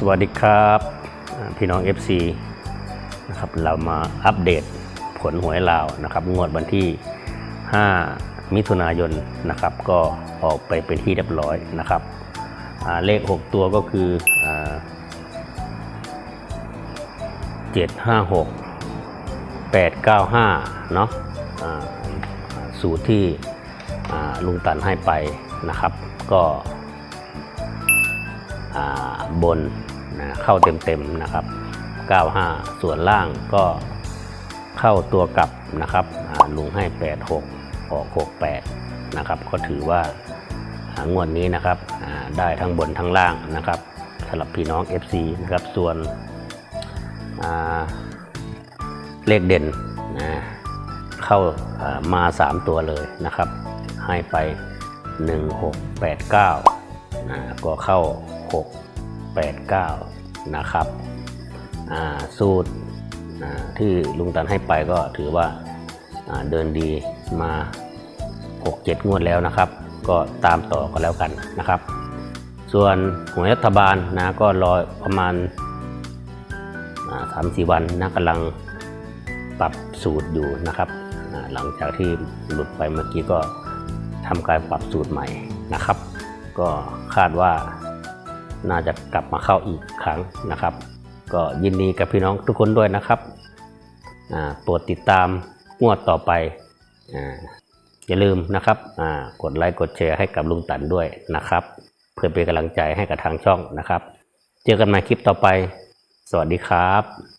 สวัสดีครับพี่น้อง FC นะครับเรามาอัปเดตผลหวยลาวนะครับงวดวันที่ 5 มิถุนายนนะครับก็ออกไปเป็นที่เรียบร้อยนะครับเลข 6 ตัวก็คืออา756 895เนาะอ่าสูตรที่ลุงตันให้ไปนะครับก็บน นะเข้าเต็มๆนะครับ 95 ส่วนล่างก็เข้าตัวกลับนะครับลุงให้ 86 ออก 68 นะครับ ก็ถือว่าางวดนี้นะครับได้ทั้งบนทั้งล่างนะครับสำหรับพี่น้อง FC นะครับส่วนเลขเด่นนะเข้าามา 3 ตัวเลยนะครับ ให้ไป 1689นะก็เข้า 6 8 9 นะครับสูตรที่ลุงตันให้ไปก็ถือว่าเดินดีมา 6 7 งวดแล้วนะครับ ก็ตามต่อกันแล้วกันนะครับ ส่วนหวยรัฐบาลนะก็รอประมาณสามสี่วันนะกำลังปรับสูตรอยู่นะครับหลังจากที่หลุดไปเมื่อกี้ก็ทำการปรับสูตรใหม่นะครับ ก็คาดว่า น่าจะกลับมาเข้าอีกครั้งนะครับ ก็ยินดีกับพี่น้องทุกคนด้วยนะครับโปรดติดตามงวดต่อไปออย่าลืมนะครับกดไลค์กดแชร์ให้กับลุงตันด้วยนะครับ เพื่อเป็นกำลังใจให้กับทางช่องนะครับ เจอกันใหม่คลิปต่อไป สวัสดีครับ